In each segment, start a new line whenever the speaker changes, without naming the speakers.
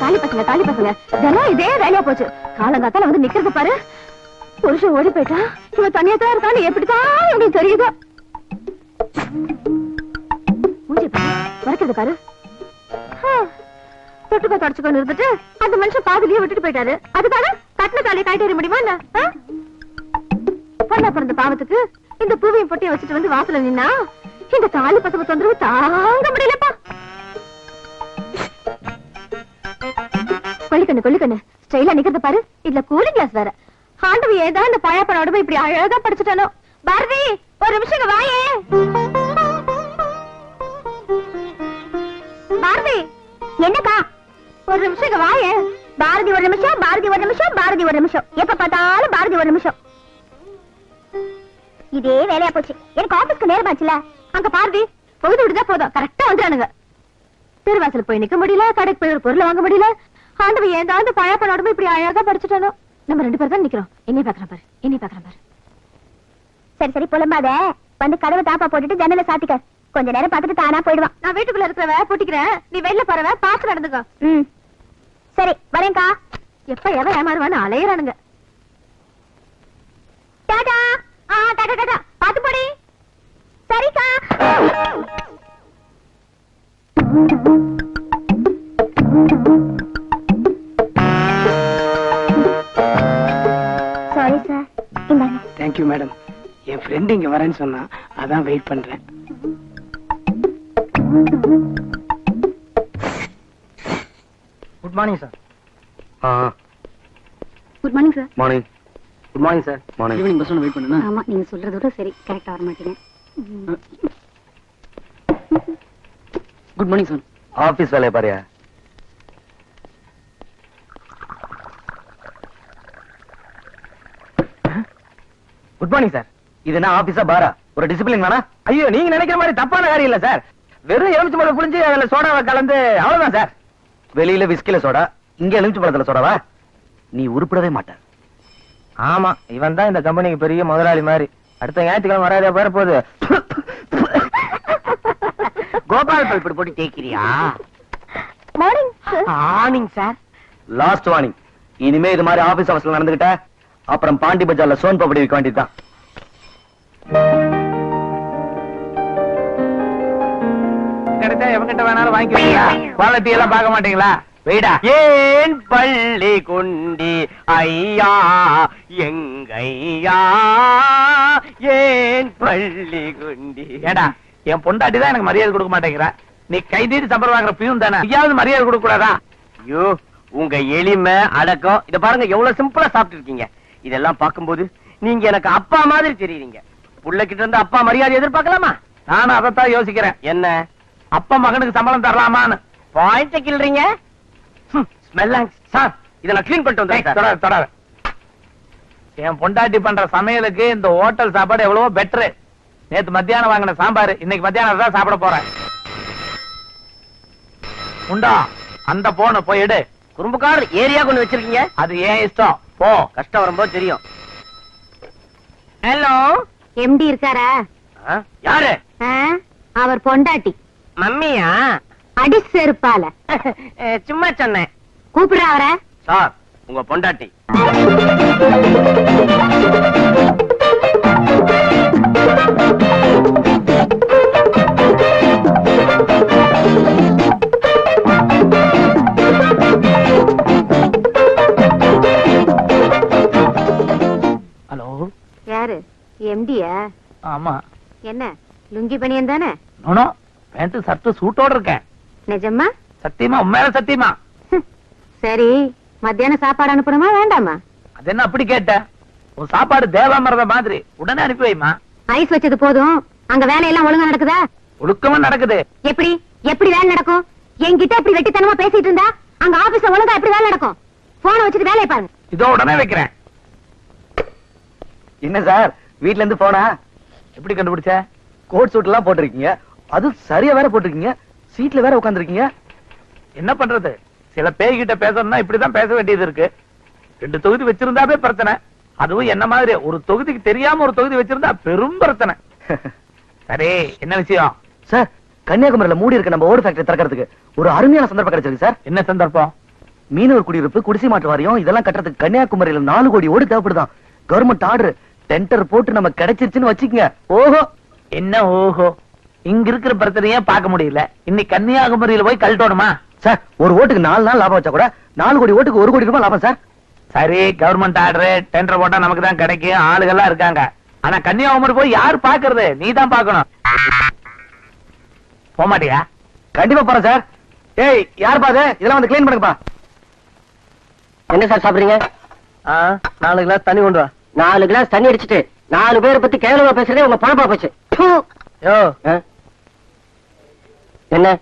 தாலி பசங்க தாலி பசங்க. தினம் இதே வேலையா போச்சு. காலங்காத்தால வந்து நிக்கிறது பாரு. புருஷன் ஓடி போயிட்டா. இவன் தனியா தான் இருக்கான்னு எப்படிதான் இவங்களுக்கு தெரியுதோ. மூஞ்சி பாரு. பாரு. ஆ, தொட்டுக்க இருந்துட்டு அந்த மனுஷன் பாதிலேயே விட்டுட்டு போயிட்டாரு. அதுக்காக கட்டின தாலியை காய்ட்டு முடியுமா என்ன? பொண்ணா பிறந்த பாவத்துக்கு இந்த பூவையும் பொட்டியை வச்சுட்டு வந்து வாசல நின்னா இந்த தாலி பசங்க தொந்தரவு தாங்க முடியலப்பா. கொல்லிக்கண்ணு கொல்லிக்கண்ணு ஸ்டைலா நிக்கிறது பாரு. இதுல கூலிங் கிளாஸ் வேற. ஆண்டவி ஏதா இந்த பழப்பட உடம்பு இப்படி அழகா படிச்சுட்டானோ? பாரதி ஒரு நிமிஷம் வாயே. பாரதி என்னக்கா? ஒரு நிமிஷம் வாயே. பாரதி ஒரு நிமிஷம் பாரதி ஒரு நிமிஷம் பாரதி ஒரு நிமிஷம். எப்ப பார்த்தாலும் பாரதி ஒரு நிமிஷம். இதே வேலையா போச்சு. எனக்கு ஆபீஸ்க்கு நேரமாச்சுல அங்க பாரதி பொழுது விடுதா போதும். கரெக்டா வந்துடானுங்க திருவாசல் போய் நிக்க முடியல கடைக்கு போய் ஒரு பொருள் வாங்க முடியல. ஆண்டவன் ஏதாவது பழப்ப உடம்பு இப்படி அழகா படிச்சுட்டானோ நம்ம ரெண்டு பேர் தான் நிக்கிறோம். என்னை பாக்குறேன் பாரு. என்னை பாக்குறேன் பாரு. சரி சரி புலம்பாத. வந்து கதவை தாப்பா போட்டுட்டு ஜன்னல சாத்திக்க. கொஞ்ச நேரம் பார்த்துட்டு தானா போயிடுவான். நான் வீட்டுக்குள்ள இருக்கிறவ பூட்டிக்கிறேன். நீ வெளில போறவ பாத்து நடந்துக்கோ. ம். சரி வரேன்க்கா. எப்ப எவன் ஏமாறுவான்னு அலையறானுங்க. டாடா! ஆ டாடா டாடா பாத்து போடி. சரிக்கா. சாரி சார் இந்தாங்க.
தேங்க்யூ மேடம் என் ஃப்ரெண்ட் இங்க வரேன்னு சொன்னா அதான் வெயிட் பண்றேன். Good morning sir
good morning sir
morning good morning sir morning
evening bus wait பண்ணுனா?
ஆமா நீங்க சொல்றதோட சரி. கரெக்டா வர மாட்டீங்க.
குட் மார்னிங் சார்
ஆபீஸ் வேலையை பாரியா. குட் மார்னிங் சார் இது என்ன ஆபீஸா பாரா ஒரு டிசிப்ளின் வேணா
ஐயோ நீங்க நினைக்கிற மாதிரி தப்பான காரியம் இல்ல சார் வெறும் எலுமிச்சை பழம் புளிஞ்சு அதுல சோடாவை கலந்து அவ்வளவுதான் சார்
வெளியில விஸ்கில சோடா இங்க எலுமிச்சை பழத்துல சோடாவா? நீ உருப்படவே மாட்ட.
ஆமா இவன் தான் இந்த கம்பெனிக்கு பெரிய முதலாளி மாதிரி. அடுத்த ஞாயிற்றுக்கிழமை வராதே பேர போகுது. கோபால் பல்படி போட்டு தேய்க்கிறியா
மார்னிங்
ஆனிங் சார்
லாஸ்ட் வார்னிங் இனிமே இது மாதிரி ஆபீஸ் அவசரம் நடந்துகிட்ட அப்புறம் பாண்டி பஜார்ல சோன் பப்படி விற்க வேண்டியதுதான்.
கிடைச்சா எவங்கிட்ட வேணாலும் வாங்கிக்கிறீங்களா? குவாலிட்டி எல்லாம் பார்க்க மாட்டீங்களா? வெயிடா ஏன் பள்ளி குண்டி ஐயா எங்கையா ஏன் பள்ளி குண்டி? ஏடா என் பொண்டாட்டி தான் எனக்கு மரியாதை கொடுக்க மாட்டேங்கிறா. நீ கை நீட்டி சம்பளம் வாங்குற பியூன் தானே? ஐயாவது மரியாதை கொடுக்க கூடாதா
ஐயோ உங்க எளிமை அடக்கம் இத பாருங்க எவ்வளவு சிம்பிளா சாப்பிட்டு இருக்கீங்க. இதெல்லாம் பார்க்கும்போது நீங்க எனக்கு அப்பா மாதிரி தெரியுறீங்க. புள்ள கிட்ட இருந்து அப்பா மரியாதை எதிர்பார்க்கலாமா?
நானும் அதைத்தான் யோசிக்கிறேன்.
என்ன?
அப்பா மகனுக்கு சம்பளம் தரலாமான்னு.
பாயிண்ட கிள்றீங்க? ஸ்மெல்லாங் சார் இத நான் க்ளீன் பண்ணிட்டு
ஏய்,
வந்தேன்
தொடாத, தொடாத. என் பொண்டாட்டி பண்ற சமையலுக்கு இந்த ஹோட்டல் சாப்பாடு எவ்வளவோ பெட்டரு நேத்து மத்தியானம் வாங்கின சாம்பார் இன்னைக்கு மத்தியானம் தான் சாப்பிட போறேன். உண்டா அந்த போன போய் எடு.
குறும்புக்காரர் ஏரியா கொண்டு வச்சிருக்கீங்க?
அது ஏன் இஷ்டம்? போ.
கஷ்டம் வரும்போது தெரியும்.
ஹலோ?
எம்டி இருக்காரா?
யாரு?
அவர் பொண்டாட்டி.
மம்மியா?
அடி செருப்பால.
சும்மா சொன்னேன்.
கூப்பிடுறா அவரை.
சார் உங்க பொண்டாட்டி.
ஹலோ.
யாரு? எம்டியா?
ஆமா.
என்ன லுங்கி பனியன் தானே?
நோனோ பேண்ட் சர்ட் சூட்டோட இருக்கேன்.
நிஜமா?
சத்தியமா உண்மையில சத்தியமா.
சரி மத்தியானம் சாப்பாடு அனுப்பணுமா வேண்டாமா?
அது என்ன அப்படி கேட்ட? உன் சாப்பாடு தேவாமிரத மாதிரி. உடனே அனுப்பி வைமா.
ஐஸ் வச்சது போதும். அங்க வேலையெல்லாம் ஒழுங்கா நடக்குதா?
ஒழுக்கமா நடக்குது.
எப்படி? எப்படி வேலை நடக்கும்? என்கிட்ட இப்படி வெட்டித்தனமா பேசிட்டு இருந்தா அங்க ஆபீஸ்ல ஒழுங்கா எப்படி வேலை நடக்கும்? போனை வச்சுட்டு வேலையை பாருங்க.
இதோ உடனே வைக்கிறேன்.
என்ன சார் வீட்ல இருந்து போனா
எப்படி கண்டுபிடிச்ச?
கோட் சூட் எல்லாம் போட்டிருக்கீங்க. அது சரியா வேற போட்டிருக்கீங்க. சீட்ல வேற உட்காந்துருக்கீங்க
என்ன பண்றது? சில பேய்கிட்ட பேசணும்னா இப்படிதான் பேச வேண்டியது இருக்கு. ரெண்டு தொகுதி வச்சிருந்தாவே பிரச்சனை. அதுவும் என்ன மாதிரி? ஒரு தொகுதிக்கு தெரியாம ஒரு தொகுதி வச்சிருந்தா பெரும் பிரச்சனை. சரி என்ன விஷயம்?
சார் கன்னியாகுமரியில மூடி இருக்க நம்ம ஓடு ஃபேக்டரி திறக்கிறதுக்கு. ஒரு அருமையான சந்தர்ப்பம் கிடைச்சிருக்கு சார்.
என்ன சந்தர்ப்பம்?
மீனவர் குடியிருப்பு குடிசை மாற்று வாரியம் இதெல்லாம் கட்டுறதுக்கு கன்னியாகுமரியில நாலு கோடி ஓடு தேவைப்படுதான். கவர்மெண்ட் ஆர்டர் டெண்டர் போட்டு நம்ம கிடைச்சிருச்சுன்னு வச்சுக்கங்க. ஓஹோ!
என்ன ஓஹோ? இங்க இருக்கிற பிரச்சனையே பார்க்க முடியல? இன்னைக்கு கன்னியாகுமரியில போய் கழட்டணுமா
சார் ஒரு ஓட்டுக்கு நாலு நாள் லாபம் வச்சா கூட நாலு கோடி ஓட்டுக்கு ஒரு கோடி ரூபாய் லாபம் சார்.
சரி கவர்மெண்ட் ஆர்டர் டெண்டர் போட்டா நமக்கு தான் கிடைக்கும். ஆளுகள்லாம் இருக்காங்க. ஆனா கன்னியாகுமரி போய் யார் பாக்குறது நீ தான் பாக்கணும் போக மாட்டியா?
கண்டிப்பா போறேன் சார். ஏய் யார் பாது இதெல்லாம் வந்து க்ளீன் பண்ணுங்கப்பா.
என்ன சார் சாப்பிடுறீங்க?
நாலு கிளாஸ் தண்ணி கொண்டு வா.
நாலு கிளாஸ் தண்ணி அடிச்சிட்டு நாலு பேரை பத்தி கேவலமா பேசுறதே உங்க பணப்பா போச்சு.
யோ
ஆ? என்ன?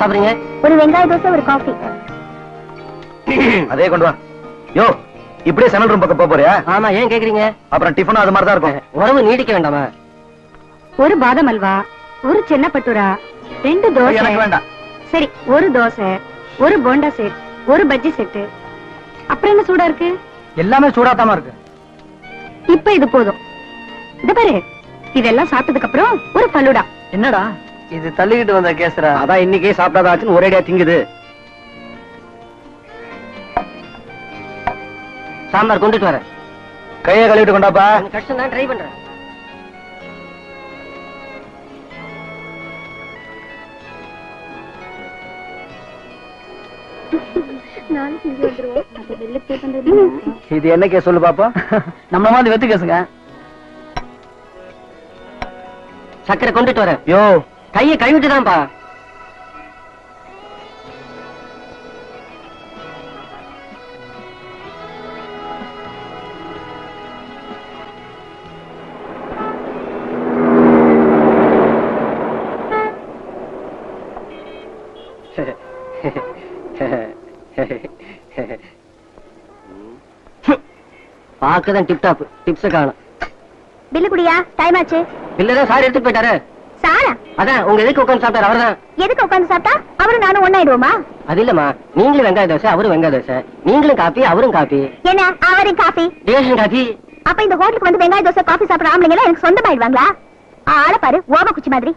சாப்பிடுறீங்க?
ஒரு வெங்காய தோசை ஒரு காஃபி
அதே கொண்டு வா. யோ இப்படியே சமையல் ரூம் பக்கம் போக போறியா?
ஆமா ஏன் கேக்குறீங்க?
அப்புறம் டிஃபனும் அது மாதிரி தான் இருக்கும்
உறவு நீடிக்க வேண்டாமா?
ஒரு பாதம் அல்வா ஒரு சின்ன பட்டுரா ரெண்டு தோசை.
எனக்கு வேண்டாம்.
சரி ஒரு தோசை ஒரு போண்டா செட் ஒரு பஜ்ஜி செட்டு அப்புறம் என்ன சூடா இருக்கு?
எல்லாமே சூடாத்தாம இருக்கு.
இப்ப இது போதும். இது பாரு இதெல்லாம் சாப்பிட்டதுக்கு அப்புறம் ஒரு பல்லுடா
என்னடா?
இது தள்ளிக்கிட்டு வந்த கேசரா.
அதான் இன்னைக்கே சாப்பிடாதாச்சுன்னு ஒரேடியா திங்குது.
சாம்பார் கொண்டுட்டு வரேன்.
கையை கழுவிட்டு கொண்டாப்பா.
கொஞ்சம் கஷ்டம் தான் ட்ரை பண்றேன்
இது என்ன கேஸ் சொல்லு பாப்பா?
நம்ம மாதிரி வெத்து கேசுங்க.
சக்கரை கொண்டுட்டு வரேன்.
யோ
கையை கழுவிட்டு தான்ப்பா பாக்கதான் டிப் டாப் டிப்ஸ் காணும்.
பில்லு குடியா? டைம் ஆச்சு.
இல்லதான் சார் எடுத்துட்டு போயிட்டாரு. அதான் உங்க எதுக்கு உட்காந்து சாப்பிட்டாரு? அவர்தான்.
எதுக்கு உட்கார்ந்து சாப்பிட்டா? அவரும் நானும் ஒண்ணாயிடுவோமா
அது இல்லம்மா. நீங்களும் வெங்காய தோசை அவரும் வெங்காய தோசை. நீங்களும் காப்பி அவரும் காப்பி.
என்ன அவரும் காஃபி
டிவேஷன் காப்பி.
அப்ப இந்த ஹோட்டலுக்கு வந்து வெங்காய தோசை காஃபி சாப்பிடுற ஆம்பளைங்க எல்லாம் எனக்கு சொந்தமாயிடுவாங்களா? ஆள பாரு ஓம குச்சி மாதிரி.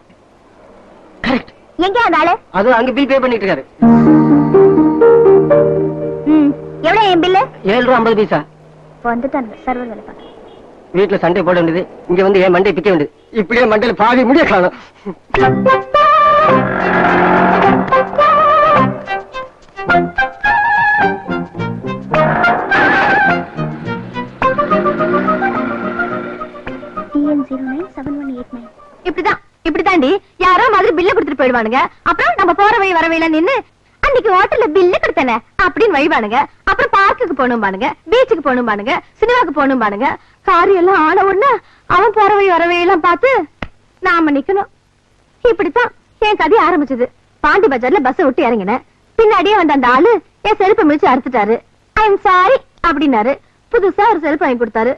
கரெக்ட்
எங்க அந்த ஆளு?
அது அங்க பில் பே பண்ணிட்டு இருக்காரு.
எவ்வளவு என் பில்லு
ஏழு ரூபா ஐம்பது பைசா.
வந்துட்டான் சர்வர் வேலை
வீட்டுல சண்டை போட வேண்டியது. இங்க வந்து என் மண்டை பிக்க வேண்டியது. இப்படியே மண்டையில பாதி முடிய காணும்.
இப்படிதான். இப்படிதாண்டி யாரோ மாதிரி பில்ல கொடுத்துட்டு போயிடுவானுங்க. அப்புறம் நம்ம போற வழி வர வழியில நின்னு அன்னைக்கு ஹோட்டல்ல பில்லு கொடுத்தனே அப்படின்னு வழிவானுங்க அப்புறம் பார்க்குக்கு போகணும் பானுங்க பீச்சுக்கு போகணும் பானுங்க சினிமாக்கு போகணும் பானுங்க காரி எல்லாம் ஆன உடனே அவன் போறவை வரவை எல்லாம் பார்த்து நாம நிக்கணும். இப்படித்தான் என் கதை ஆரம்பிச்சது. பாண்டி பஜார்ல பஸ் விட்டு இறங்கினேன். பின்னாடியே வந்த அந்த ஆளு என் செருப்பை மிதிச்சு அறுத்துட்டாரு. ஐ எம் சாரி அப்படின்னாரு. புதுசா ஒரு செருப்பு வாங்கி கொடுத்தாரு.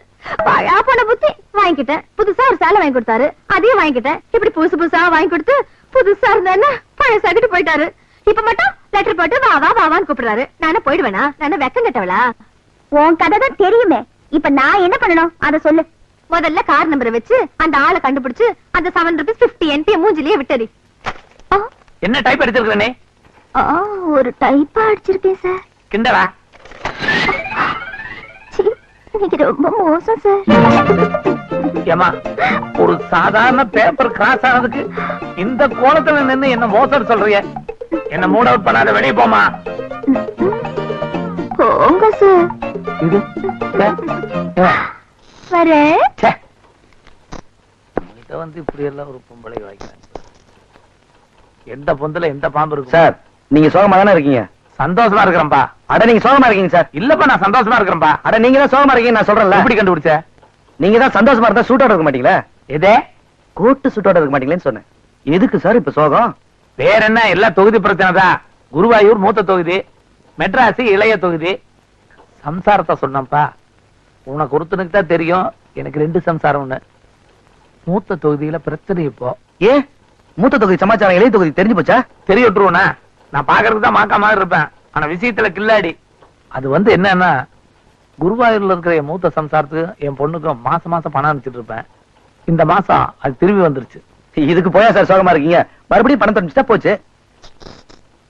போன புத்தி. வாங்கிக்கிட்டேன். புதுசா ஒரு சேலை வாங்கி கொடுத்தாரு. அதையும் வாங்கிக்கிட்டேன். இப்படி புதுசு புதுசா வாங்கி கொடுத்து புதுசா இருந்தேன்னா பழசாக்கிட்டு போயிட்டாரு. இப்ப மட்டும் லெட்டர் போட்டு வா வா வாவான்னு கூப்பிடுறாரு. நானே போயிடுவேனா? நானே வெக்கம் கட்டவளா? உன் கதை தான் தெரியுமே. இப்ப நான் என்ன பண்ணணும்? அத சொல்லு. முதல்ல கார் நம்பரை வச்சு அந்த ஆளை கண்டுபிடிச்சு அந்த செவன் ருபீஸ் பிப்டி என்பி மூஞ்சிலேயே விட்டது
என்ன டைப் எடுத்திருக்கிறனே
ஒரு டைப்பா அடிச்சிருக்கேன் சார் ரொம்ப மோசம் சார்
ஏமா ஒரு சாதாரண பேப்பர் கிராஸ் ஆனதுக்கு இந்த கோலத்துல நின்னு என்ன மோசம் சொல்றிய? என்ன மூட் அவுட் பண்ணாத வெளியே போமா
போங்க சார்.
இது
வரேன்
வந்து இப்படி எல்லாம் ஒரு பொம்பளை வாய்க்கிறாங்க எந்த பொந்துல எந்த பாம்பு இருக்கும்?
சார் நீங்க சோகமா தானே இருக்கீங்க?
சந்தோஷமா இருக்கிறேன்பா.
அட நீங்க சோகமா இருக்கீங்க சார்.
இல்லப்பா நான் சந்தோஷமா இருக்கிறேன்பா.
அட நீங்க தான் சோகமா இருக்கீங்க நான் சொல்றேன்ல.
எப்படி கண்டுபிடிச்ச?
நீங்க தான் சந்தோஷமா இருந்தா சூட்டோட இருக்க மாட்டீங்களா?
எதே?
கோட்டு சூட்டோட இருக்க மாட்டீங்களேன்னு சொன்னேன். எதுக்கு சார் இப்ப சோகம்?
வேற என்ன எல்லா தொகுதி பிரச்சனை தான் குருவாயூர் மூத்த தொகுதி மெட்ராஸ் இளைய தொகுதி. சம்சாரத்தை சொன்னப்பா உனக்கு ஒருத்தனுக்கு தான் தெரியும். எனக்கு ரெண்டு சம்சாரம்னு மூத்த தொகுதியில பிரச்சனை இப்போ.
ஏ? மூத்த தொகுதி சமாச்சாரம் இளைய தொகுதி தெரிஞ்சு போச்சா?
தெரிய விட்டுருவனா நான் பாக்குறதுக்கு தான் மாக்கா மாதிரி இருப்பேன். ஆனா விஷயத்துல கில்லாடி. அது வந்து என்னன்னா குருவாயூர்ல இருக்கிற என் மூத்த சம்சாரத்துக்கு என் பொண்ணுக்கும் மாசம் மாசம் பணம் அனுப்பிச்சிட்டு இருப்பேன். இந்த மாசம் அது திரும்பி வந்துருச்சு.
இதுக்கு போயா சார் சோகமா இருக்கீங்க? மறுபடியும் பணம் தொடர்ந்துட்டா போச்சு.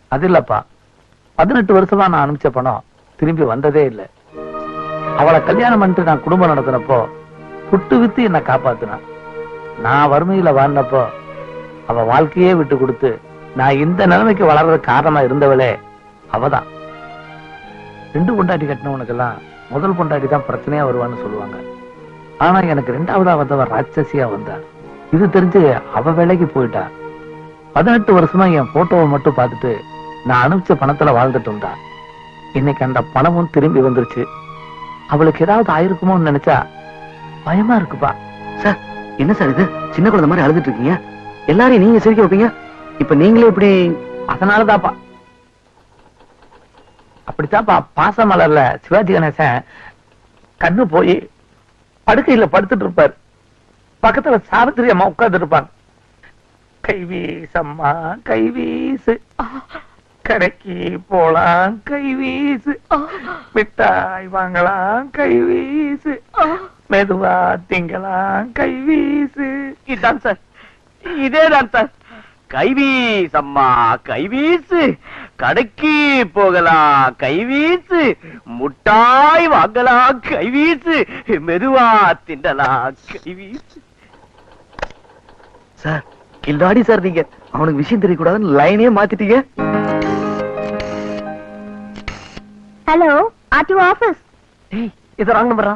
அது இல்லப்பா. பதினெட்டு வருஷமா நான் அனுப்பிச்ச பணம் திரும்பி வந்ததே இல்ல. அவளை கல்யாணம் பண்ணிட்டு நான் குடும்பம் நடத்தினப்போ புட்டு வித்து என்ன காப்பாத்துனா. நான் வறுமையில வாழ்ந்தப்போ அவ வாழ்க்கையே விட்டு கொடுத்து நான் இந்த நிலைமைக்கு வளர்றது காரணமா இருந்தவளே அவதான். ரெண்டு பொண்டாட்டி கட்டினவனுக்கெல்லாம் முதல் பொண்டாட்டி தான் பிரச்சனையா வருவான்னு சொல்லுவாங்க. ஆனா எனக்கு ரெண்டாவதா வந்தவன் ராட்சசியா வந்தா இது தெரிஞ்சு அவ வேலைக்கு போயிட்டா. பதினெட்டு வருஷமா என் போட்டோவை மட்டும் பார்த்துட்டு நான் அனுப்பிச்ச பணத்துல வாழ்ந்துட்டு இருந்தா. இன்னைக்கு அந்த பணமும் திரும்பி வந்துருச்சு. அவளுக்கு ஏதாவது ஆயிருக்குமோன்னு நினைச்சா பயமா இருக்குப்பா.
சார் என்ன சார் இது? சின்ன குழந்தை மாதிரி அழுதுட்டு இருக்கீங்க. எல்லாரையும் நீங்க சிரிக்க வைப்பீங்க? இப்ப நீங்களே இப்படி
அதனாலதான்ப்பா. அப்படித்தான்ப்பா பாசமலர்ல சிவாஜி கணேசன் கண்ணு போய் படுக்கையில படுத்துட்டு இருப்பார். பக்கத்துல சாவித்திரி அம்மா உட்கார்ந்து இருப்பாங்க கைவீசம்மா கைவீசு கடைக்கு போலாம் கைவீசு மிட்டாய் வாங்கலாம் கைவீசு மெதுவா திங்கலாம் கைவீசு
இதான் சார். இதேதான் சார். கைவீஸ் அம்மா கைவீசு. கடைக்கு போகலாம் கைவீசு. முட்டாய் வாங்கலாம் கைவீசு. மெதுவா திண்டலாம் கைவீசு.
சார் கில்லாடி சார் நீங்க. அவனுக்கு விஷயம் தெரியக்கூடாதுன்னு லைனே மாத்திட்டீங்க.
ஹலோ ஆர்டிஓ ஆபீஸ்
டேய் இது ராங் நம்பரா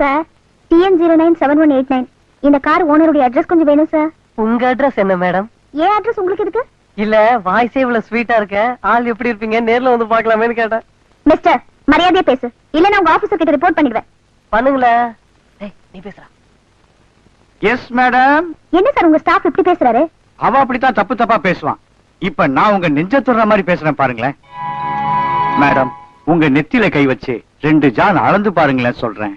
sir TN zero nine seven one eight nine இந்த கார் ஓனருடைய அட்ரஸ் கொஞ்சம் வேணும் சார்
உங்க அட்ரஸ் என்ன மேடம்
ஏன் அட்ரஸ் உங்களுக்கு எதுக்கு?
இல்ல வாய்ஸே இவ்வளவு ஸ்வீட்டா இருக்க. ஆள் எப்படி இருப்பீங்க? நேர்ல வந்து பார்க்கலாமேன்னு கேட்டேன்.
மிஸ்டர் மரியாதையா பேசு. இல்ல நான் உங்க ஆபீசர் கிட்ட ரிப்போர்ட் பண்ணிடுவேன்.
பண்ணுங்களேன் டேய் நீ பேசுறா
எஸ் மேடம்
என்ன சார் உங்க ஸ்டாஃப் இப்படி பேசுறாரு?
அவ அப்படித்தான் தப்பு தப்பா பேசுவான். இப்ப நான் உங்க நெஞ்ச தொடுற மாதிரி பேசுறேன் பாருங்களேன். மேடம் உங்க நெத்தியில கை வச்சு ரெண்டு ஜான் அளந்து பாருங்களேன் சொல்றேன்.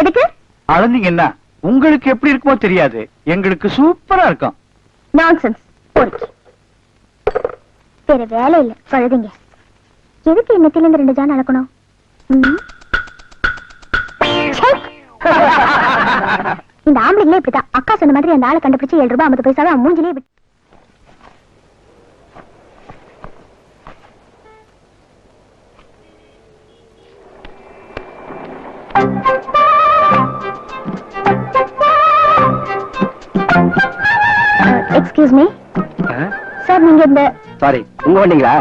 எதுக்கு?
அளந்தீங்கன்னா உங்களுக்கு எப்படி இருக்குமோ தெரியாது. எங்களுக்கு சூப்பரா இருக்கும்.
நான்சென்ஸ் வேற வேலை இல்ல பழுதுங்க எதுக்கு இன்னத்தில இருந்து ரெண்டு ஜான் அளக்கணும்! இந்த ஆம்பளைங்களே இப்படிதான் அக்கா சொன்ன மாதிரி அந்த ஆளை கண்டுபிடிச்சு ஏழு ரூபாய் ஐம்பது பைசாவை மூஞ்சிலே விட்டு எக்ஸ்கியூஸ் மீ சார் நீங்க இந்த
சாரி உங்க வந்தீங்களா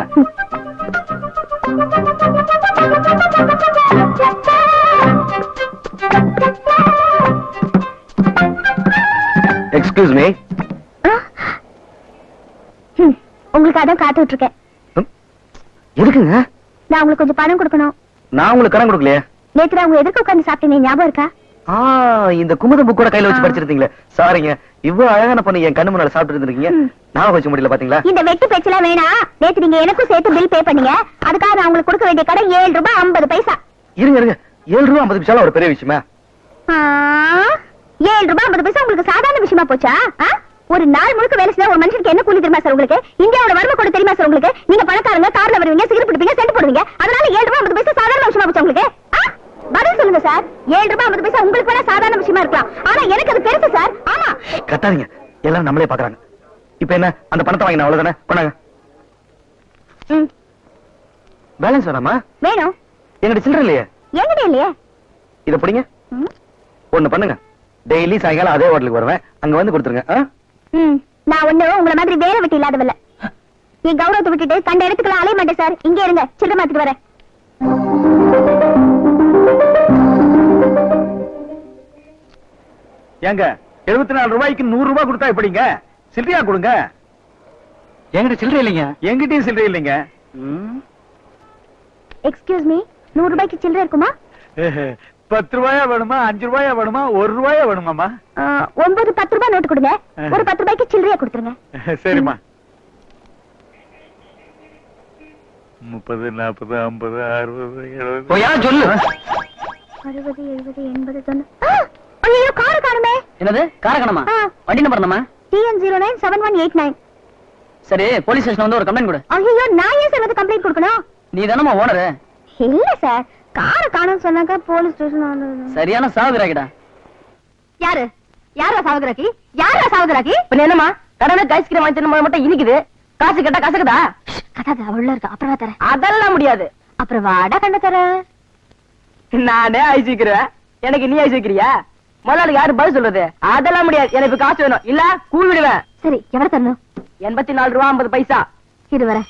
எக்ஸ்கியூஸ் மீ
உங்களுக்கு அதான் காத்துட்டு இருக்கேன்
எதுக்குங்க?
நான் உங்களுக்கு கொஞ்சம் பணம் கொடுக்கணும்.
நான் உங்களுக்கு கடன் கொடுக்கலையே.
நான் உங்க எதுக்கு உட்கார்ந்து சாப்பிட்டீங்க ஞாபகம் இருக்கா?
இந்த குமுதம் புக் கூட கையில வச்சு படிச்சிருந்தீங்களே சாரிங்க இவ்வளவு அழகான பொண்ணு என் கண்ணு முன்னால சாப்பிட்டு இருந்திருக்கீங்க. நான் வச்சு முடியல பாத்தீங்களா?
இந்த வெட்டி பேச்செல்லாம் வேணாம் நேத்து நீங்க எனக்கும் சேர்த்து பில் பே பண்ணீங்க. அதுக்காக நான் உங்களுக்கு கொடுக்க வேண்டிய கடன் ஏழு ரூபாய் ஐம்பது பைசா.
இருங்க இருங்க. ஏழு ரூபா ஐம்பது நிமிஷம் ஒரு பெரிய விஷயமா?
ஏழு ரூபாய் ஐம்பது பைசா உங்களுக்கு சாதாரண விஷயமா போச்சா? ஒரு நாள் முழுக்க வேலை செய்ய ஒரு மனுஷனுக்கு என்ன கூலி தெரியுமா சார் உங்களுக்கு? இந்தியாவோட வறுமை கூட தெரியுமா சார் உங்களுக்கு? நீங்க பணக்காரங்க கார்ல வருவீங்க சிகரெட் பிடிப்பீங்க சென்ட் போடுவீங்க. அதனால ஏழு ரூபாய் ஐம்பது பைசா சாதாரண விஷயமா போச்சு உங்களுக்கு? பதில் சொல்லுங்க சார். ஏழு ரூபாய் ஐம்பது பைசா உங்களுக்கு வேணா சாதாரண விஷயமா இருக்கலாம். ஆனா எனக்கு அது பெருசு சார். ஆமா.
கத்தாதீங்க. எல்லாரும் நம்மளே பாக்குறாங்க. இப்ப என்ன அந்த பணத்தை வாங்கின அவ்வளவுதானே? கொண்டாங்க. பேலன்ஸ் வேணாமா?
வேணும்.
எங்கிட்ட சில்லற இல்லையே?
என்கிட்ட இல்லையே?
இத பிடிங்க. ஒண்ணு பண்ணுங்க. டெய்லி சாயங்காலம் அதே ஹோட்டலுக்கு வருவேன். அங்க வந்து கொடுத்துருங்க
நான் ஒண்ணு உங்களை மாதிரி வேலை வெட்டி இல்லாதவல்ல. என் கௌரவத்தை விட்டுட்டு கண்ட இடத்துக்குலாம் அலைய மாட்டேன் சார். இங்கே இருங்க. சில்லறை மாத்திட்டு வரேன்.
ஏங்க எழுபத்தி நாலு ரூபாய்க்கு நூறு ரூபாய் கொடுத்தா எப்படிங்க? சில்லறையா கொடுங்க.
என்கிட்ட சில்லறை இல்லைங்க.
எங்கிட்டயும் சில்லறை இல்லைங்க.
எக்ஸ்கியூஸ் மீ நூறு ரூபாய்க்கு சில்லறை இருக்குமா?
பத்து ரூபாயா வேணுமா அஞ்சு ரூபாயா வேணுமா ஒரு ரூபாயா வேணுமாமா
ஒன்பது பத்து ரூபாய் நோட்டு கொடுங்க. ஒரு பத்து ரூபாய்க்கு சில்லறையா கொடுத்துருங்க.
சரிம்மா. முப்பது நாற்பது ஐம்பது அறுபது எழுபது.
சொல்லு?
அறுபது எழுபது எண்பது தொண்ணூறு
என்னது? காரக்கணமா. வண்டி நம்பர் என்னமா
TN zero nine seven one eight nine
சரி போலீஸ் ஸ்டேஷன் வந்து ஒரு கம்ப்ளைண்ட் கொடு.
ஐயோ நான் ஏன் சார் வந்து கம்ப்ளைண்ட் கொடுக்கணும்?
நீ தானமா ஓனரு
இல்ல சார் காரை காணும் சொன்னாக்கா போலீஸ் ஸ்டேஷன்
சரியான சாகுறாக்கிடா
யாரு? யாரா சாவுகிறாக்கி யாரா சாவுகிறாக்கி
இப்ப என்னமா கடனுக்கு ஐஸ்கிரீம் வாங்கி தின்னும் போது மட்டும் இனிக்குது. காசு கேட்டா கசக்குதா?
கதாது அவள் இருக்கா அப்புறம் தரேன்.
அதெல்லாம் முடியாது.
அப்புறம் வாடா கண்ட தரேன்.
நானே ஐஸ் வைக்கிறேன் எனக்கு நீ ஐஸ் முதலாளி யாரு பதில் சொல்றது? அதெல்லாம் முடியாது. எனக்கு காசு வேணும். இல்ல கூழ் விடுவேன்
சரி எவ்வளவு தரணும்?
எண்பத்தி நாலு ரூபா ஐம்பது பைசா.
இது வரேன்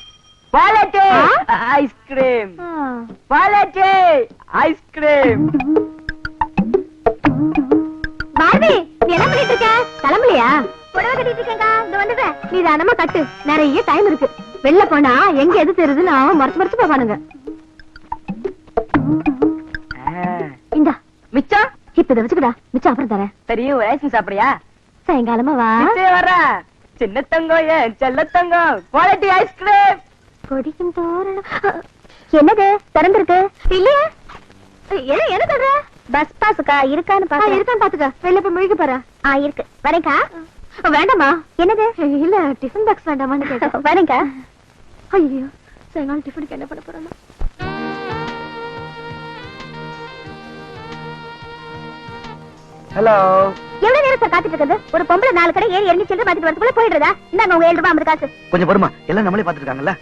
wallet? Ice cream wallet ice cream
பார்வி நீ என்ன பண்ணிட்டு இருக்க? கிளம்பலையா புடவை கட்டிட்டு இருக்கேங்க இந்த வந்துடுறேன். நீ தானமா கட்டு. நிறைய டைம் இருக்கு. வெளில போனா எங்க எது தெரியுதுன்னு மறைச்சு மறைச்சு போவானுங்க இந்தா.
மிச்சம்?
இப்ப இதை வச்சுக்கடா. மிச்சம் அப்புறம் தரேன்.
சரி ஒரு ஐஸ்கிரீம் சாப்பிடுறியா?
சாயங்காலமா வா.
வர்றேன் சின்ன தங்கம் ஏன் செல்ல தங்கம் குவாலிட்டி ஐஸ்கிரீம்
கொடிக்கும் தோரணம். என்னது? திறந்திருக்கு. இல்லையா. என்ன என்ன சொல்ற பஸ் பாஸுக்கா இருக்கான்னு பாக்க இருக்கான்னு பாத்துக்க வெளில போய் முழுகி போற. ஆ இருக்கு. வரேன்க்கா. வேண்டாமா? என்னது? இல்ல டிஃபன் பாக்ஸ் வேண்டாமான்னு கேட்டேன். வரேன்க்கா. ஐயோ சாயங்காலம் டிஃபனுக்கு என்ன பண்ண போறோம்
ஹலோ
எவ்வளவு நேரம் சார் காத்துட்டு இருக்குது ஒரு பொம்பளை நாலு கடை ஏறி இறங்கி சில்லறை மாத்திட்டு வரதுக்குள்ள போயிடுறதா? இந்தாங்க உங்க ஏழு ரூபாய் ஐம்பது காசு.
கொஞ்சம் பொறுமா எல்லாம் நம்மளே பாத்துருக்காங்கல்ல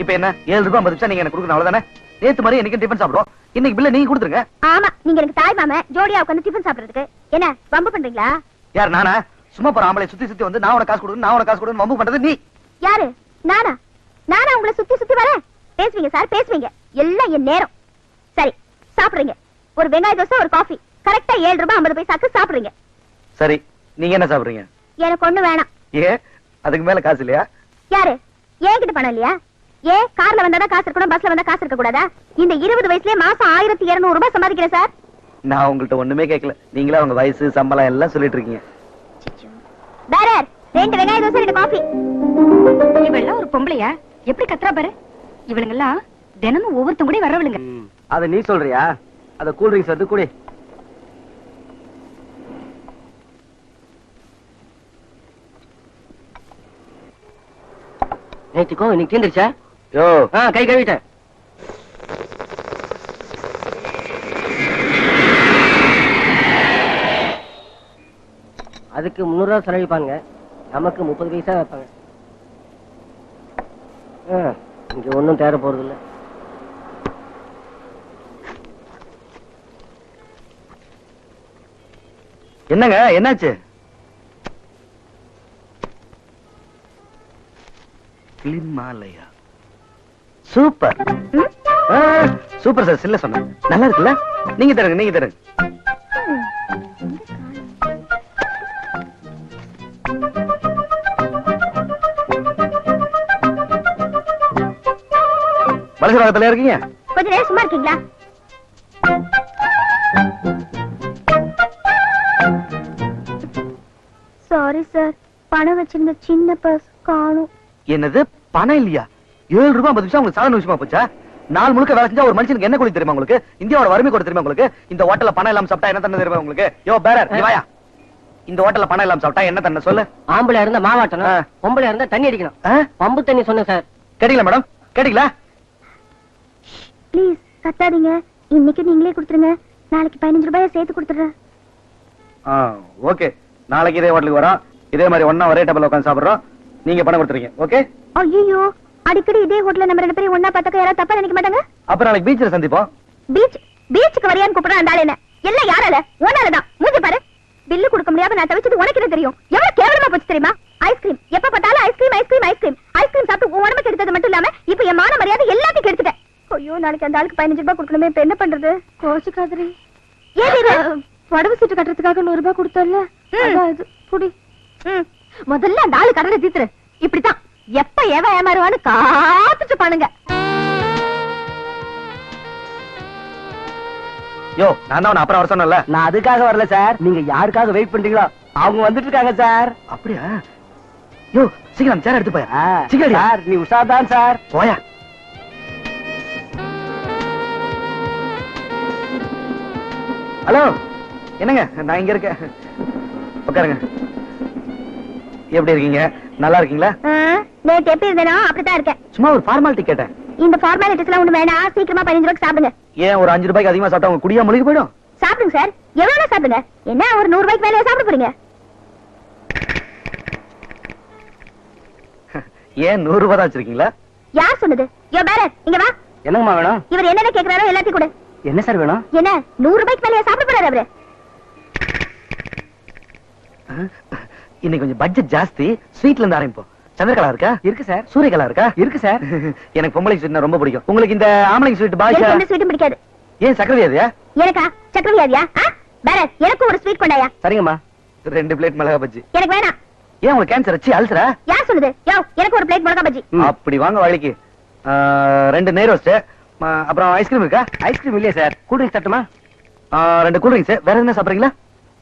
இப்ப என்ன ஏழு ரூபாய் ஐம்பது நீங்க எனக்கு கொடுக்கணும் அவ்வளவுதானே? நேத்து மாதிரி எனக்கு டிஃபன் சாப்பிடுவோம் இன்னைக்கு பில்ல நீங்க கொடுத்துருங்க.
ஆமா நீங்க எனக்கு தாய் மாம ஜோடியா உட்காந்து டிஃபன் சாப்பிடுறதுக்கு. என்ன வம்பு பண்றீங்களா?
யார் நானா? சும்மா போற ஆம்பளை சுத்தி சுத்தி வந்து நான் உனக்கு காசு கொடுக்கணும் நான் உனக்கு காசு கொடுக்கணும் வம்பு பண்றது நீ.
யாரு? நானா? நானா உங்களை சுத்தி சுத்தி வரேன். பேசுவீங்க சார் பேசுவீங்க. எல்லாம் என் நேரம். சரி சாப்பிடுறீங்க. ஒரு வெங்காய தோசை ஒரு காஃபி கரெக்டா ஏழு ரூபாய் ஐம்பது பைசாக்கு சாப்பிடுறீங்க.
சரி நீங்க என்ன சாப்பிடுறீங்க?
எனக்கு ஒண்ணு வேணாம்.
ஏ அதுக்கு மேல காசு இல்லையா?
யாரு? ஏன்கிட்ட பணம் இல்லையா? ஏ கார்ல வந்தாதான் காசு இருக்கணும் பஸ்ல வந்தா காசு இருக்க கூடாதா? இந்த இருபது வயசுலயே மாசம் ஆயிரத்தி இருநூறு ரூபாய் சம்பாதிக்கிறேன் சார்.
நான் உங்கள்ட்ட ஒண்ணுமே கேட்கல. நீங்களா உங்க வயசு சம்பளம் எல்லாம் சொல்லிட்டு இருக்கீங்க.
வேற ரெண்டு வெங்காய தோசை ரெண்டு காஃபி
இவெல்லாம் ஒரு பொம்பளையா? எப்படி கத்துறா பாரு? இவளுங்கெல்லாம் தினமும் ஒவ்வொருத்தங்க கூட வரவளுங்க.
அத நீ சொல்றியா? அத கூல் ட்ரிங்க்ஸ் வந்து குடி. நேற்றுக்கோ இன்னைக்கு தீந்துருச்சா?
யோ.
ஆ கை கழுவிட்டேன். அதுக்கு முந்நூறு ரூபா செலவிப்பாங்க. நமக்கு முப்பது பைசா வைப்பாங்க. ஆ, இங்க ஒன்றும் தேட போறது இல்ல
என்னங்க என்னாச்சு? கிளிமாலயா சூப்பர். சூப்பர் சார் சில்ல சொன்னேன். நல்லா இருக்குல்ல? நீங்க தருங்க நீங்க தருங்க. வலசராகத்துல இருக்கீங்க?
கொஞ்ச நேரம் சும்மா இருக்கீங்களா? சாரி சார் பணம் வச்சிருந்த சின்ன பர்ஸ் காணும்.
என்னது? பணம் இல்லையா? ஏழு ரூபாய் பத்து நிமிஷம் உங்களுக்கு சாதாரண விஷயமா போச்சா? நாள் முழுக்க வேலை செஞ்சா ஒரு மனுஷனுக்கு என்ன கூலி தெரியுமா உங்களுக்கு? இந்தியாவோட வறுமை கூட தெரியுமா உங்களுக்கு? இந்த ஹோட்டல்ல பணம் இல்லாம சாப்பிட்டா என்ன தண்ணி தெரியுமா உங்களுக்கு? யோ பேரர் நீ வாயா. இந்த ஹோட்டல்ல பணம் இல்லாம சாப்பிட்டா என்ன தண்ணி சொல்லு?
ஆம்பளை இருந்தா மாவாட்டணும். பொம்பளை இருந்தா தண்ணி அடிக்கணும்? பம்பு தண்ணி சொன்னேன் சார்.
கேட்டீங்களா மேடம்? கேட்டீங்களா?
ப்ளீஸ் கத்தாதீங்க. இன்னைக்கு நீங்களே கொடுத்துருங்க. நாளைக்கு பதினஞ்சு ரூபாயை சேர்த்து கொடுத்துடுறேன்.
ஓகே. நாளைக்கு இதே ஹோட்டலுக்கு வரோம். இதே மாதிரி ஒண்ணா ஒரே டேபிள் உட்காந்து சாப்பிடுறோம். நீங்க பணம் கொடுத்துறீங்க ஓகே
ஐயோ அடிக்கடி இதே ஹோட்டல்ல நம்ம ரெண்டு பேரும் ஒண்ணா பார்த்தாக்க யாராவது தப்பா நினைக்க மாட்டாங்க?
அப்புறம் நாளைக்கு பீச்சில் சந்திப்போம்.
பீச் பீச்சுக்கு வரியான்னு கூப்பிடுறா அந்த ஆளு என்ன? எல்லாம் யாரால உன்னால தான் மூஞ்சி பாரு. பில்லு கொடுக்க முடியாம நான் தவிச்சது உனக்கு என்ன தெரியும்? எவ்வளவு கேவலமா போச்சு தெரியுமா? ஐஸ்கிரீம் எப்ப பார்த்தாலும் ஐஸ்கிரீம் ஐஸ்கிரீம் ஐஸ்கிரீம் ஐஸ்கிரீம் சாப்பிட்டு உன் உடம்புக்கு எடுத்தது மட்டும் இல்லாம இப்ப என் மான மரியாதை எல்லாத்தையும் கெடுத்துட்டேன். ஐயோ நாளைக்கு அந்த ஆளுக்கு பதினஞ்சு ரூபாய் கொடுக்கணுமே. இப்ப என்ன பண்றது? கோச்சுக்காதரி ஏன் புடவை சீட்டு கட்டுறதுக்காக நூறு ரூபாய் கொடுத்தல புடி. முதல்ல அந்த ஆளு கடனை தீத்துரு. இப்படித்தான். எப்ப எவன் ஏமாறுவான்னு காத்துட்டு பண்ணுங்க
யோ நான் தான் அப்புறம் வர சொன்னேன்ல.
நான் அதுக்காக வரல சார். நீங்க யாருக்காக வெயிட் பண்றீங்களோ அவங்க வந்துட்டு இருக்காங்க சார்.
அப்படியா? யோ சீக்கிரம் சேர் எடுத்து போயா? சீக்கிரம்
சார் நீ உஷார் தான் சார்.
போயா? ஹலோ என்னங்க? நான் இங்க இருக்கேன். உட்காருங்க. எப்படி இருக்கீங்க? நல்லா இருக்கீங்களா?
நேற்று எப்படி இருந்தேனோ அப்படித்தான் இருக்கேன்.
சும்மா ஒரு ஃபார்மாலிட்டி கேட்டேன்.
இந்த ஃபார்மாலிட்டிஸ் எல்லாம் ஒண்ணு வேணாம். சீக்கிரமா பதினஞ்சு ரூபாய்க்கு சாப்பிடுங்க.
ஏன் ஒரு அஞ்சு ரூபாய்க்கு அதிகமா சாப்பிட்டா உங்க குடியா முழுகி போயிடும்?
சாப்பிடுங்க சார். எவ்வளவு சாப்பிடுங்க. என்ன ஒரு நூறு ரூபாய்க்கு மேலே சாப்பிட போறீங்க?
ஏன் நூறு ரூபாய் தான் வச்சிருக்கீங்களா?
யார் சொன்னது? யோ பேரர் இங்க வா.
என்னங்கம்மா வேணும்?
இவர் என்னென்ன கேக்குறாரோ எல்லாத்தையும் கொடு.
என்ன சார் வேணும்?
என்ன நூறு ரூபாய்க்கு மேலே சாப்பிட போறாரு அவரு?
இன்னைக்கு கொஞ்சம் பட்ஜெட் ஜாஸ்தி. ஸ்வீட்ல இருந்து ஆரம்பிப்போம். சந்திரகலா இருக்கா?
இருக்கு சார்
சூரியகலா இருக்கா?
இருக்கு சார்
எனக்கு பொம்பளை ஸ்வீட்னா ரொம்ப பிடிக்கும். உங்களுக்கு இந்த ஆம்பளை ஸ்வீட்
எனக்கு எந்த ஸ்வீட்டும் பிடிக்காது.
ஏன் சக்கரவியாதியா?
எனக்கா? சக்கரவியாதியா? பேரர் எனக்கு ஒரு ஸ்வீட் கொண்டாயா?
சரிங்கம்மா.
ரெண்டு பிளேட் மிளகா பஜ்ஜி.
எனக்கு வேணாம்.
ஏன் உங்களுக்கு கேன்சர் வச்சு அல்சரா?
யார் சொன்னது? யோ எனக்கு ஒரு பிளேட் மிளகா பஜ்ஜி.
அப்படி வாங்க வழிக்கு. ரெண்டு நெய் ரோஸ்ட் அப்புறம் ஐஸ்கிரீம் இருக்கா?
ஐஸ்கிரீம் இல்லையா சார் கூல் ட்ரிங்க்ஸ் தட்டுமா?
ரெண்டு கூல் ட்ரிங்க்ஸ் வேற என்ன சாப்பிடுறீங்களா?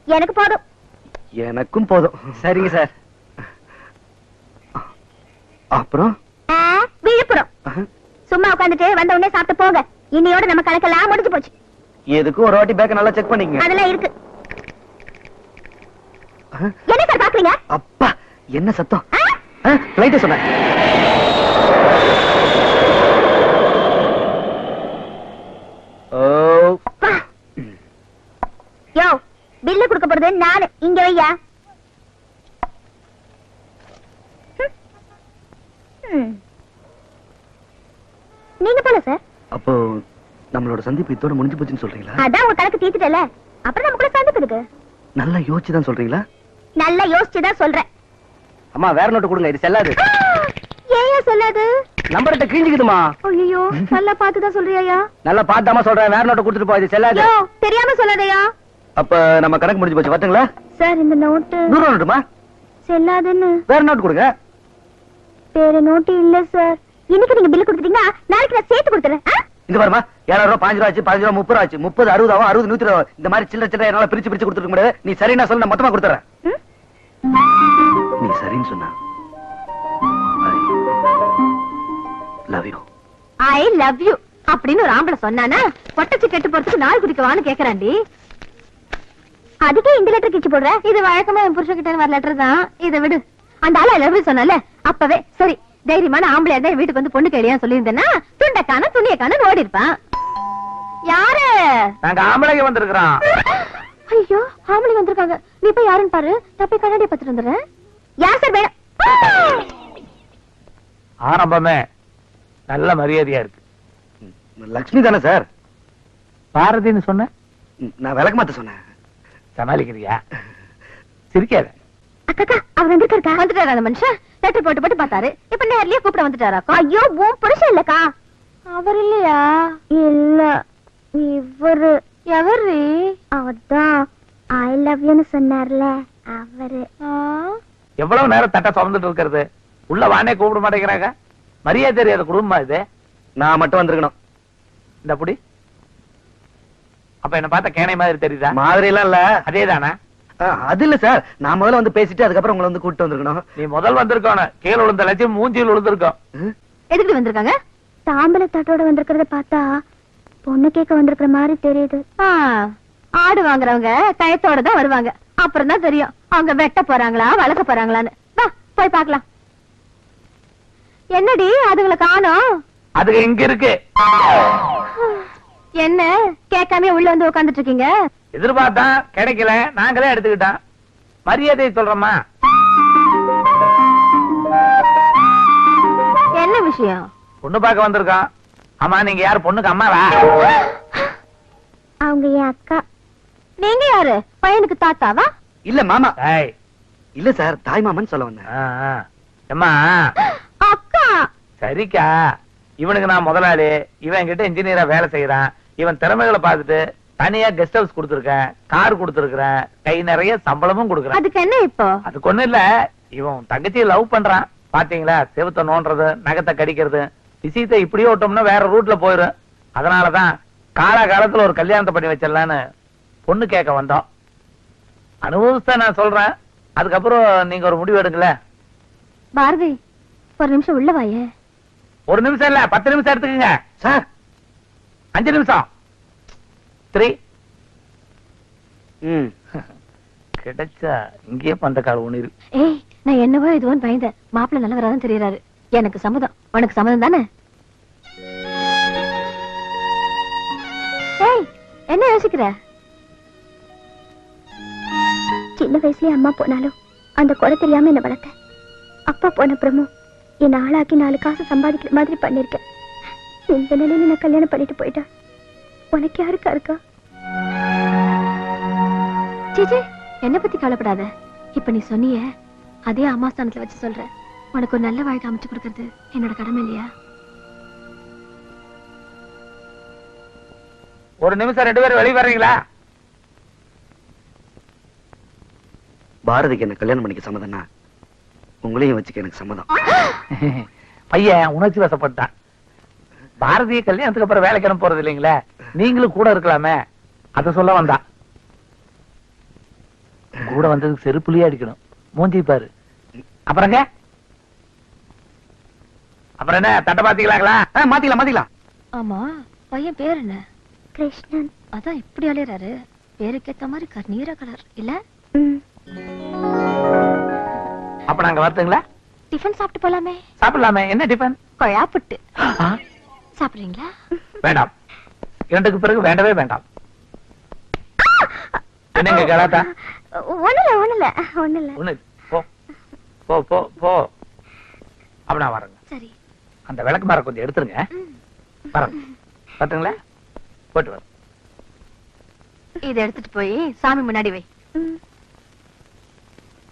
எனக்கு போதும்.
எனக்கும் போதும்.
சரிங்க சார்.
அப்புறம்?
ஆ, விழுப்புரம். சும்மா உட்காந்துட்டு வந்த உடனே சாப்பிட்டு போங்க. இன்னையோட நம்ம கணக்கெல்லாம் முடிஞ்சு போச்சு.
எதுக்கும் ஒரு வாட்டி பேக்க நல்லா செக் பண்ணிக்கங்க.
அதெல்லாம் இருக்கு. என்ன சார் பாக்குறீங்க?
அப்பா என்ன சத்தம்? லைட்டை சொன்னேன்.
யோ பில்லு கொடுக்க போறது நானு. இங்க வையா. நீங்க போல சார்.
அப்போ நம்மளோட சந்திப்பு இதோட முடிஞ்சு போச்சுன்னு சொல்றீங்களா?
அதான் உங்க கணக்கு தீத்துட்டல அப்புறம் நமக்குள்ள சந்திப்பு இருக்கு
நல்லா யோசிச்சு தான் சொல்றீங்களா?
நல்லா யோசிச்சுதான் சொல்றேன்.
அம்மா வேற நோட்டு கொடுங்க இது செல்லாது.
ஏன் சொல்லாது?
நம்பர்கிட்ட கிழிஞ்சுக்குதுமா
ஐயோ நல்லா பார்த்துதான் சொல்றியா
நல்லா பார்த்தாம சொல்றேன் வேற நோட்டு கொடுத்துட்டு போ இது செல்லாது.
தெரியாம சொல்லாதயா?
அப்ப நம்ம கணக்கு முடிஞ்சு போச்சு வரட்டுங்களா?
சார் இந்த நோட்டு
நூறு ரூபா நோட்டுமா?
செல்லாதுன்னு.
வேற நோட்டு கொடுங்க.
வேற நோட்டு இல்ல சார். இன்னைக்கு நீங்க பில் கொடுத்துட்டீங்கன்னா நாளைக்கு நான் சேர்த்து கொடுத்துறேன்?
இங்க பாருமா ஏழாயிரம் ரூபாய் பாஞ்சு ரூபா ஆச்சு பதினஞ்சு ரூபா முப்பது ரூபா ஆச்சு முப்பது அறுபது ஆகும் அறுபது நூத்தி ஆகும். இந்த மாதிரி சில்லற சில்லற என்னால பிரிச்சு பிரிச்சு கொடுத்துருக்க முடியாது. நீ சரின்னா சொல்ல நான் மொத்தமா கொடுத்துறேன்? நீ சரின்னு சொன்னா love you
I love you அப்படின்னு ஒரு ஆம்பளை சொன்னானா பொட்டச்சு கெட்டு போறதுக்கு நாள் குடிக்கவான்னு கேக்குறாண்டி அதுக்கே இந்த லெட்டர் கிச்சு போடுற? இது வழக்கமா என் புருஷ கிட்ட வர லெட்டர் தான். இதை விடு. அந்த ஆளு லவ் சொன்னல அப்பவே சரி தைரியமான ஆம்பளையா என் வீட்டுக்கு வந்து பொண்ணு கேளியா சொல்லியிருந்தேன்னா துண்டக்கான துணியக்கான ஓடி இருப்பான். யாரு?
நாங்க ஆம்பளைங்க வந்திருக்கிறோம்.
ஐயோ ஆம்பளை வந்திருக்காங்க. நீ போய் யாருன்னு பாரு. போய் கண்ணாடி பார்த்துட்டு வந்துடுறேன். யார் சார் வேணும்
ஆரம்பமே நல்ல மரியாதையா இருக்கு.
லக்ஷ்மி தானே சார்?
பாரதின்னு சொன்ன?
நான் விளக்க மாத்த சொன்னேன்.
சமாளிக்கிறியா? சிரிக்காத.
அக்கா அவர் வந்திருக்கா வந்துட்டாரா அந்த மனுஷன் லெட்டர் போட்டு போட்டு பார்த்தாரு. இப்ப நேர்லயே கூப்பிட வந்துட்டாராக்கா? ஐயோ உன் புருஷன் இல்லக்கா. அவர் இல்லையா? இல்ல இவரு. எவரு? அதான் ஐ லவ் யூன்னு சொன்னார்ல அவரு.
எவ்வளவு நேரம் தட்டை சுமந்துட்டு இருக்கிறது? உள்ள வானே கூப்பிட மாட்டேங்கிறாங்க. மரியாதை தெரியாத குடும்பமா இது?
நான் மட்டும் வந்திருக்கணும்.
இந்த புடி. அப்ப என்ன பார்த்த கேனை மாதிரி தெரியுதா?
மாதிரி எல்லாம் இல்ல.
அதேதானா?
அது இல்ல சார். நான் முதல்ல வந்து பேசிட்டு அதுக்கப்புறம் உங்களை வந்து கூட்டிட்டு வந்திருக்கணும்.
நீ முதல் வந்திருக்கோன கீழே விழுந்த லட்சம் மூஞ்சியில் விழுந்திருக்கோம்.
எதுக்கு வந்திருக்காங்க? தாம்பல தட்டோட வந்திருக்கிறத பார்த்தா பொண்ணு கேட்க வந்திருக்கிற மாதிரி தெரியுது. ஆடு வாங்குறவங்க கயத்தோட தான் வருவாங்க. அப்புறம் தான் தெரியும். அவங்க வெட்ட போறாங்களா வளர்க்க போறாங்களான்னு. வா போய் பார்க்கலாம். என்னடி அதுங்களை காணோம்?
அதுக்கு இங்க இருக்கு.
என்ன? கேட்காம உள்ள வந்து உட்கார்ந்துட்டு இருக்கீங்க
எதிர்பார்த்தா கிடைக்கல நாங்களே எடுத்துக்கிட்டோம். மரியாதை சொல்றோமா
என்ன விஷயம்?
பொண்ணு பார்க்க வந்திருக்கோம். ஆமா நீங்க யார்? பொண்ணுக்கு அம்மாவா?
அவங்க என் அக்கா. நீங்க யாரு? பையனுக்கு தாத்தாவா?
இல்ல மாமா. இல்ல சார் தாய் மாமன் சொல்ல வந்தேன்.
அம்மா
அக்கா.
சரிக்கா. இவனுக்கு நான் முதலாளி. இவன் கிட்ட இன்ஜினியரா வேலை செய்யறான் இவன் திறமைகளை பார்த்துட்டு தனியா கெஸ்ட் ஹவுஸ் கொடுத்துருக்கேன் கார் கொடுத்துருக்கேன் கை நிறைய சம்பளமும் கொடுக்குறேன்.
அதுக்கு என்ன இப்போ?
அதுக்கு ஒண்ணும் இல்ல இவன் தங்கச்சியை லவ் பண்றான். பாத்தீங்களா? செவுத்த நோண்டுறது நகத்தை கடிக்கிறது. விஷயத்தை இப்படியே விட்டோம்னா வேற ரூட்ல போயிரும். அதனாலதான் காலா காலத்துல ஒரு கல்யாணத்தை பண்ணி வச்சிடலான்னு பொண்ணு கேட்க வந்தோம். அனுபவத்தை நான் சொல்றேன். அதுக்கப்புறம் நீங்க ஒரு முடிவு எடுங்களேன்.
பாரதி ஒரு நிமிஷம் உள்ள வாயே.
ஒரு நிமிஷம் இல்ல பத்து நிமிஷம் எடுத்துக்கங்க.
சார்
அஞ்சு நிமிஷம். த்ரீ
ம்.
கிடைச்சா இங்கேயே பண்ற கால ஒண்ணு இருக்கு
ஏய் நான் என்னவோ இதுவோன்னு பயந்தேன். மாப்பிள்ளை நல்லவராதான் தெரியறாரு. எனக்கு சம்மதம். உனக்கு சம்மதம் தானே? ஏய் என்ன யோசிக்கிற?
சின்ன வயசுலயே அம்மா போனாலும் அந்த குறை தெரியாம என்ன வளர்த்த அப்பா போன அப்புறமும் என்ன ஆளாக்கி நாலு காசு சம்பாதிக்கிற மாதிரி பண்ணிருக்கேன் இந்த நிலையில நான் கல்யாணம் பண்ணிட்டு போயிட்டா? உனக்கு யாருக்கா இருக்கா?
சீச்சே என்ன பத்தி கவலைப்படாத. இப்ப நீ சொன்னியே அதே அம்மா ஸ்தானத்துல வச்சு சொல்ற உனக்கு ஒரு நல்ல வாழ்க்கை அமைச்சு கொடுக்கறது என்னோட கடமை இல்லையா?
ஒரு நிமிஷம் ரெண்டு பேரும் வெளிய வர்றீங்களா?
பாரதிக்கு என்ன கல்யாணம் பண்ணிக்க சம்மதம்னா உங்களையும் வச்சுக்க எனக்கு சம்மதம்.
பையன் உணர்ச்சி வசப்பட்டான். பாரதிய கல்யாணத்துக்கு அப்புறம் வேலைக்கு அனுப்ப போறது இல்லைங்களே? நீங்களும் கூட இருக்கலாமே. அத சொல்ல வந்தான். கூட வந்ததுக்கு செருப்புலயே அடிக்கணும். மூஞ்சி பாரு. அப்புறங்க அப்புறம் என்ன தட்டை பாத்தீங்களாங்களா
ஆ, மாத்திக்கலாம் மாத்திக்கலாம்.
ஆமா பையன் பேர் என்ன?
கிருஷ்ணன்.
அதான் இப்படி அலையறாரு. பேருக்கேத்த மாதிரி கண்ணீர கலர் இல்ல?
ம்.
அப்ப நாங்க வரட்டுங்களா?
டிஃபன் சாப்பிட்டு போலாமே.
சாப்பிடலாமே. என்ன டிஃபன்?
கொழா புட்டு சாப்பிடுறீங்களா?
வேண்டாம். இரண்டுக்கு பிறகு வேண்டவே வேண்டாம். என்னங்க கலாட்டா?
ஒண்ணுல ஒண்ணுல ஒண்ணுல
ஒண்ணு போ போ போ போ. அப்ப நான் வரேங்க.
சரி.
அந்த விளக்கு மரம் கொஞ்சம் எடுத்துருங்க. வரேன் பார்த்துங்களா போட்டு வரேன்
இதை எடுத்துட்டு போய் சாமி முன்னாடி வை.